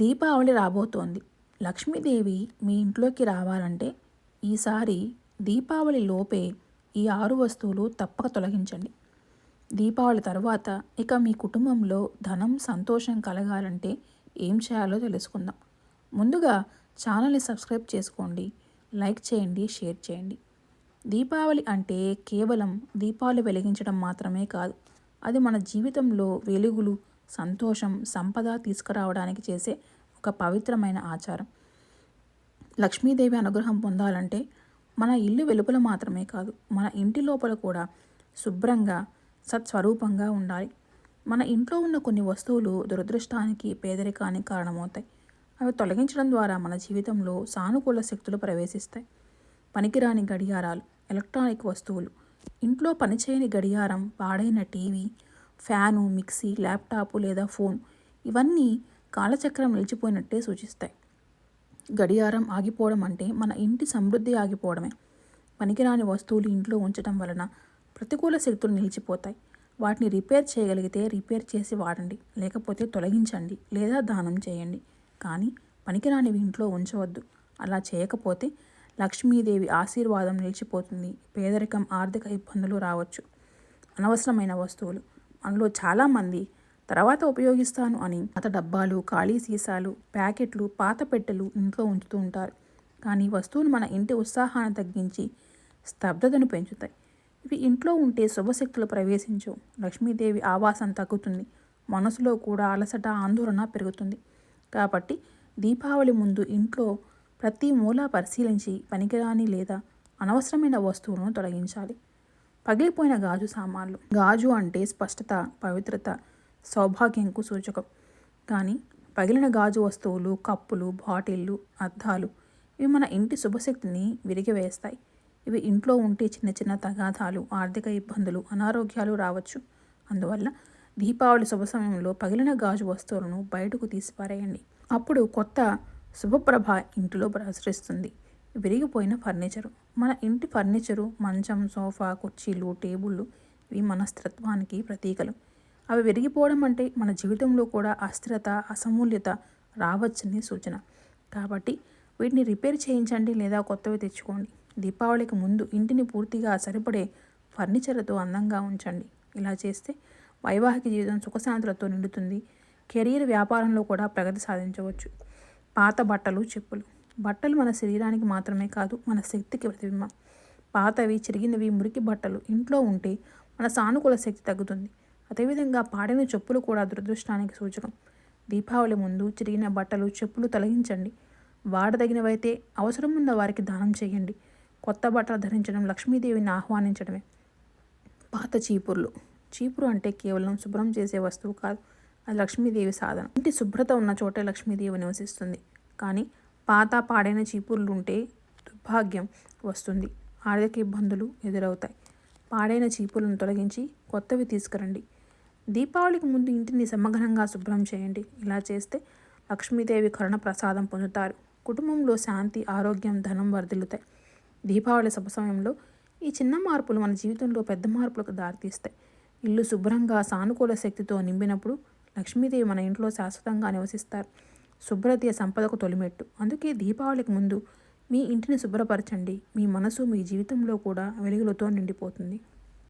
దీపావళి రాబోతోంది. లక్ష్మీదేవి మీ ఇంట్లోకి రావాలంటే ఈసారి దీపావళి లోపే ఈ ఆరు వస్తువులు తప్పక తొలగించండి. దీపావళి తర్వాత ఇక మీ కుటుంబంలో ధనం సంతోషం కలగాలంటే ఏం చేయాలో తెలుసుకుందాం. ముందుగా ఛానల్ని సబ్స్క్రైబ్ చేసుకోండి లైక్ చేయండి షేర్ చేయండి. దీపావళి అంటే కేవలం దీపాలు వెలిగించడం మాత్రమే కాదు అది మన జీవితంలో వెలుగులు సంతోషం సంపద తీసుకురావడానికి చేసే ఒక పవిత్రమైన ఆచారం. లక్ష్మీదేవి అనుగ్రహం పొందాలంటే మన ఇల్లు వెలుపల మాత్రమే కాదు మన ఇంటి లోపల కూడా శుభ్రంగా సత్స్వరూపంగా ఉండాలి. మన ఇంట్లో ఉన్న కొన్ని వస్తువులు దురదృష్టానికి పేదరికానికి కారణమవుతాయి. అవి తొలగించడం ద్వారా మన జీవితంలో సానుకూల శక్తులు ప్రవేశిస్తాయి. పనికిరాని గడియారాలు ఎలక్ట్రానిక్ వస్తువులు ఇంట్లో పనిచేయని గడియారం పాడైన టీవీ ఫ్యాను మిక్సీ ల్యాప్టాప్ లేదా ఫోన్ ఇవన్నీ కాలచక్రం నిలిచిపోయినట్టే సూచిస్తాయి. గడియారం ఆగిపోవడం అంటే మన ఇంటి సమృద్ధి ఆగిపోవడమే. పనికిరాని వస్తువులు ఇంట్లో ఉంచడం వలన ప్రతికూల శక్తులు నిలిచిపోతాయి. వాటిని రిపేర్ చేయగలిగితే రిపేర్ చేసి వాడండి లేకపోతే తొలగించండి లేదా దానం చేయండి. కానీ పనికిరానివి ఇంట్లో ఉంచవద్దు. అలా చేయకపోతే లక్ష్మీదేవి ఆశీర్వాదం నిలిచిపోతుంది పేదరికం ఆర్థిక ఇబ్బందులు రావచ్చు. అనవసరమైన వస్తువులు అందులో చాలామంది తర్వాత ఉపయోగిస్తాను అని పాత డబ్బాలు ఖాళీ సీసాలు ప్యాకెట్లు పాత పెట్టెలు ఇంట్లో ఉంచుతూ ఉంటారు. కానీ వస్తువులు మన ఇంటి ఉత్సాహాన్ని తగ్గించి స్తబ్దతను పెంచుతాయి. ఇవి ఇంట్లో ఉంటే శుభశక్తులు ప్రవేశించవు. లక్ష్మీదేవి ఆవాసం తగ్గుతుంది. మనసులో కూడా అలసట ఆందోళన పెరుగుతుంది. కాబట్టి దీపావళి ముందు ఇంట్లో ప్రతి మూల పరిశీలించి పనికిరాని లేదా అనవసరమైన వస్తువులను తొలగించాలి. పగిలిపోయిన గాజు సామాన్లు. గాజు అంటే స్పష్టత పవిత్రత సౌభాగ్యంకు సూచకం. కానీ పగిలిన గాజు వస్తువులు కప్పులు బాటిళ్ళు అద్దాలు ఇవి మన ఇంటి శుభశక్తిని విరిగివేస్తాయి. ఇవి ఇంట్లో ఉంటే చిన్న చిన్న తగాదాలు ఆర్థిక ఇబ్బందులు అనారోగ్యాలు రావచ్చు. అందువల్ల దీపావళి శుభ సమయంలో పగిలిన గాజు వస్తువులను బయటకు తీసిపారేయండి. అప్పుడు కొత్త శుభప్రభ ఇంటిలో ప్రసరిస్తుంది. విరిగిపోయిన ఫర్నిచరు. మన ఇంటి ఫర్నిచరు మంచం సోఫా కుర్చీలు టేబుళ్ళు ఇవి మన స్థిరత్వానికి ప్రతీకలు. అవి విరిగిపోవడం అంటే మన జీవితంలో కూడా అస్థిరత అసమూల్యత రావచ్చని సూచన. కాబట్టి వీటిని రిపేర్ చేయించండి లేదా కొత్తవి తెచ్చుకోండి. దీపావళికి ముందు ఇంటిని పూర్తిగా సరిపడే ఫర్నిచర్తో అందంగా ఉంచండి. ఇలా చేస్తే వైవాహిక జీవితం సుఖశాంతులతో నిండుతుంది. కెరీర్ వ్యాపారంలో కూడా ప్రగతి సాధించవచ్చు. పాత బట్టలు చెప్పులు బట్టలు మన శరీరానికి మాత్రమే కాదు మన శక్తికి ప్రతిబింబం. పాతవి చిరిగినవి మురికి బట్టలు ఇంట్లో ఉంటే మన సానుకూల శక్తి తగ్గుతుంది. అదేవిధంగా పాడిన చెప్పులు కూడా దురదృష్టానికి సూచకం. దీపావళి ముందు చిరిగిన బట్టలు చెప్పులు తొలగించండి. వాడదగినవైతే అవసరం ఉన్న వారికి దానం చేయండి. కొత్త బట్టలు ధరించడం లక్ష్మీదేవిని ఆహ్వానించడమే. పాత చీపుర్లు. చీపురు అంటే కేవలం శుభ్రం చేసే వస్తువు కాదు అది లక్ష్మీదేవి సాధనం. ఇంటి శుభ్రత ఉన్న చోటే లక్ష్మీదేవి నివసిస్తుంది. కానీ పాత పాడైన చీపుర్లుంటే దుర్భాగ్యం వస్తుంది. ఆర్థిక ఇబ్బందులు ఎదురవుతాయి. పాడైన చీపులను తొలగించి కొత్తవి తీసుకురండి. దీపావళికి ముందు ఇంటిని సమగ్రంగా శుభ్రం చేయండి. ఇలా చేస్తే లక్ష్మీదేవి కరుణ ప్రసాదం పొందుతారు. కుటుంబంలో శాంతి ఆరోగ్యం ధనం వర్ధిల్లుతాయి. దీపావళి శుభ సమయంలో ఈ చిన్న మార్పులు మన జీవితంలో పెద్ద మార్పులకు దారితీస్తాయి. ఇల్లు శుభ్రంగా సానుకూల శక్తితో నింపినప్పుడు లక్ష్మీదేవి మన ఇంట్లో శాశ్వతంగా నివసిస్తారు. శుభ్రతయ సంపదకు తొలిమెట్టు. అందుకే దీపావళికి ముందు మీ ఇంటిని శుభ్రపరచండి. మీ మనసు మీ జీవితంలో కూడా వెలుగులతో నిండిపోతుంది.